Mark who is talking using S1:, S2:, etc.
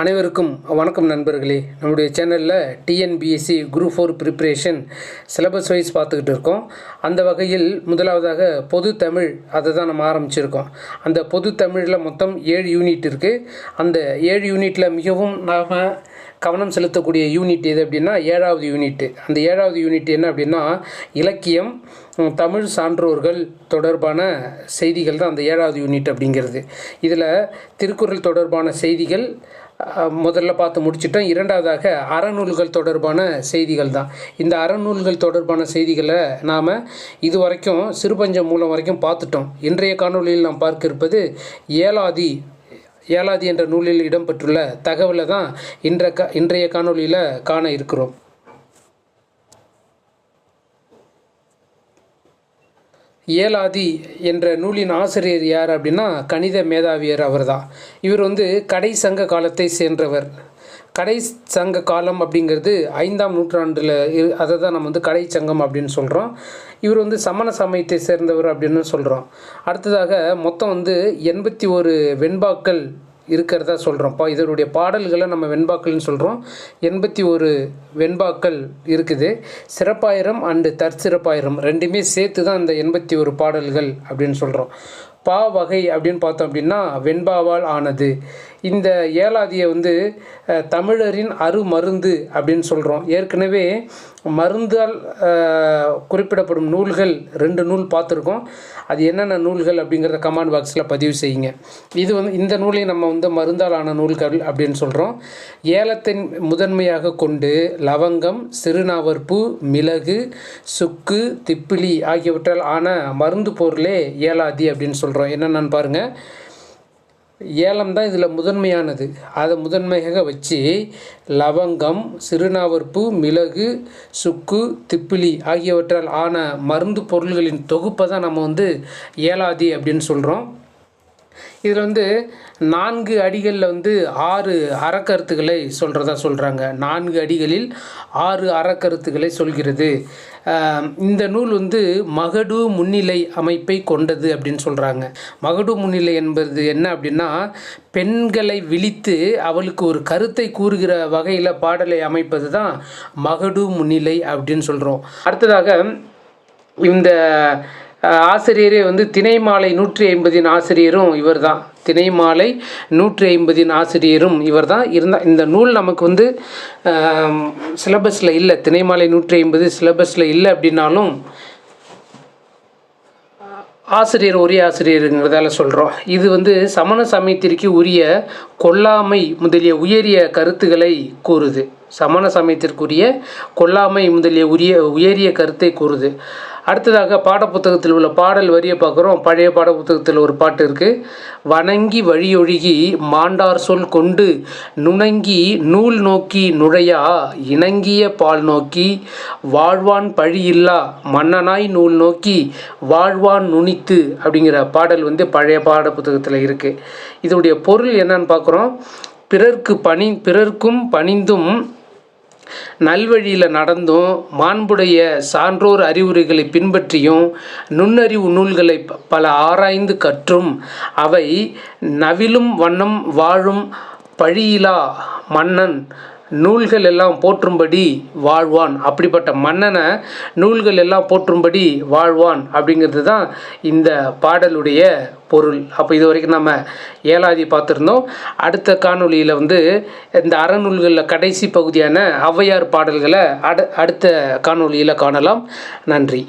S1: அனைவருக்கும் வணக்கம் நண்பர்களே. நம்முடைய சேனலில் TNPSC group four preparation syllabus wise பார்த்துக்கிட்டு இருக்கோம். அந்த வகையில் முதலாவதாக பொது தமிழ் அதை தான் நம்ம ஆரம்பிச்சிருக்கோம். அந்த பொது தமிழில் மொத்தம் ஏழு யூனிட் இருக்குது அந்த ஏழு யூனிட்டில் மிகவும் நாம் கவனம் செலுத்தக்கூடிய யூனிட் எது அப்படின்னா ஏழாவது யூனிட் அந்த ஏழாவது யூனிட் என்ன அப்படின்னா இலக்கியம் தமிழ் சான்றோர்கள் தொடர்பான செய்திகள் தான் அந்த ஏழாவது யூனிட் அப்படிங்கிறது. இதில் திருக்குறள் தொடர்பான செய்திகள் முதல்ல பார்த்து முடிச்சிட்டோம். இரண்டாவதாக அறநூல்கள் தொடர்பான செய்திகள் தான். இந்த அறநூல்கள் தொடர்பான செய்திகளை நாம் இது வரைக்கும் சிறுபஞ்சம் மூலம் வரைக்கும் பார்த்துட்டோம். இன்றைய காணொளியில் நாம் பார்க்க இருப்பது ஏலாதி ஏலாதி என்ற நூலில் இடம்பெற்றுள்ள தகவலை தான் இன்ற க இன்றைய காணொளியில் காண இருக்கிறோம். ஏலாதி என்ற நூலின் ஆசிரியர் யார் அப்படின்னா கணித மேதாவியர் அவர்தான். இவர் வந்து கடை சங்க காலத்தை சேர்ந்தவர். கடை சங்க காலம் அப்படிங்கிறது ஐந்தாம் நூற்றாண்டில் அதை தான் நம்ம வந்து கடை சங்கம் அப்படின்னு சொல்கிறோம் இவர் வந்து சமண சமயத்தை சேர்ந்தவர் அப்படின்னு சொல்கிறோம் அடுத்ததாக மொத்தம் வந்து எண்பத்தி ஒரு வெண்பாக்கள் இருக்கிறதா சொல்கிறோம் பா இதனுடைய பாடல்களை நம்ம வெண்பாக்கள்னு சொல்கிறோம் எண்பத்தி ஒரு வெண்பாக்கள் இருக்குது. சிறப்பாயிரம் அண்டு தற்சிறப்பாயிரம் ரெண்டுமே சேர்த்து தான் அந்த எண்பத்தி ஒரு பாடல்கள் அப்படின்னு சொல்கிறோம் பா வகை அப்படின்னு பார்த்தோம் அப்படின்னா வெண்பாவால் ஆனது. இந்த ஏலாதியை வந்து தமிழரின் அருமருந்து அப்படின்னு சொல்கிறோம் ஏற்கனவே மருந்தால் குறிப்பிடப்படும் நூல்கள் ரெண்டு நூல் பார்த்துருக்கோம். அது என்னென்ன நூல்கள் அப்படிங்கிறத கமெண்ட் பாக்ஸில் பதிவு செய்யுங்க. இது வந்து இந்த நூலை நம்ம வந்து மருந்தால் ஆன நூல்கள் அப்படின்னு சொல்கிறோம் ஏலத்தின் முதன்மையாக கொண்டு லவங்கம் சிறுநாவற்பூ மிளகு சுக்கு திப்பிலி ஆகியவற்றால் ஆன மருந்து பொருளே ஏலாதி அப்படின்னு சொல்கிறோம் சொல்கிறோம் என்னென்னு பாருங்கள் ஏலம் தான் இதில் முதன்மையானது. அதை முதன்மையாக வச்சு லவங்கம் சிறுநாவற்பூ மிளகு சுக்கு திப்பிலி ஆகியவற்றால் ஆன மருந்து பொருள்களின் தொகுப்பை தான் நம்ம வந்து ஏலாதி அப்படின்னு சொல்கிறோம் இதில் வந்து நான்கு அடிகளில் வந்து ஆறு அறக்கருத்துக்களை சொல்கிறதா சொல்கிறாங்க நான்கு அடிகளில் ஆறு அறக்கருத்துக்களை சொல்கிறது. இந்த நூல் வந்து மகடு முன்னிலை அமைப்பை கொண்டது அப்படின்னு சொல்கிறாங்க மகடு முன்னிலை என்பது என்ன அப்படின்னா பெண்களை விழித்து அவளுக்கு ஒரு கருத்தை கூறுகிற வகையில் பாடலை அமைப்பது தான் மகடு முன்னிலை அப்படின்னு சொல்கிறோம் அடுத்ததாக இந்த ஆசிரியரே வந்து திணைமாலை நூற்றி ஐம்பதின் ஆசிரியரும் இவர் தான் திணைமாலை நூற்றி ஐம்பதின் ஆசிரியரும் இவர் தான் இருந்தால் இந்த நூல் நமக்கு வந்து சிலபஸில் இல்லை. திணைமாலை நூற்றி ஐம்பது சிலபஸில் இல்லை அப்படின்னாலும் ஆசிரியர் ஒரே ஆசிரியருங்கிறதால சொல்கிறோம் இது வந்து சமண சமயத்திற்கு உரிய கொல்லாமை முதலிய உயரிய கருத்துக்களை கூறுது. சமண சமயத்திற்குரிய கொல்லாமை முதலிய உரிய உயரிய கருத்தை கூறுது. அடுத்ததாக பாடப்புத்தகத்தில் உள்ள பாடல் வரியை பார்க்குறோம். பழைய பாடப்புத்தகத்தில் ஒரு பாட்டு இருக்குது வணங்கி வழியொழுகி மாண்டார் சொல் கொண்டு நுணங்கி நூல் நோக்கி நுழையா இணங்கிய பால் நோக்கி வாழ்வான் பழியில்லா மன்னனாய் நூல் நோக்கி வாழ்வான் நுனித்து அப்படிங்கிற பாடல் வந்து பழைய பாட புத்தகத்தில் இருக்குது இதோடைய பொருள் என்னன்னு பார்க்குறோம். பிறர்க்கு பணி பிறர்க்கும் பணிந்தும் நல்வழியில் நடந்தும் மாண்புடைய சான்றோர் அறிவுரைகளை பின்பற்றியும் நுண்ணறிவு நூல்களை ப- பல ஆராய்ந்து கற்றும் அவை நவிலும் வண்ணம் வாழும் பழியிலா மன்னன் நூல்கள் எல்லாம் போற்றும்படி வாழ்வான். அப்படிப்பட்ட மன்னனை நூல்கள் எல்லாம் போற்றும்படி வாழ்வான் அப்படிங்கிறது தான் இந்த பாடலுடைய பொருள். அப்போ இது வரைக்கும் நம்ம ஏலாதி பார்த்துருந்தோம். அடுத்த காணொளியில் வந்து இந்த அறநூல்களில் கடைசி பகுதியான ஔவையார் பாடல்களை அடு அடுத்த காணொலியில் காணலாம். நன்றி.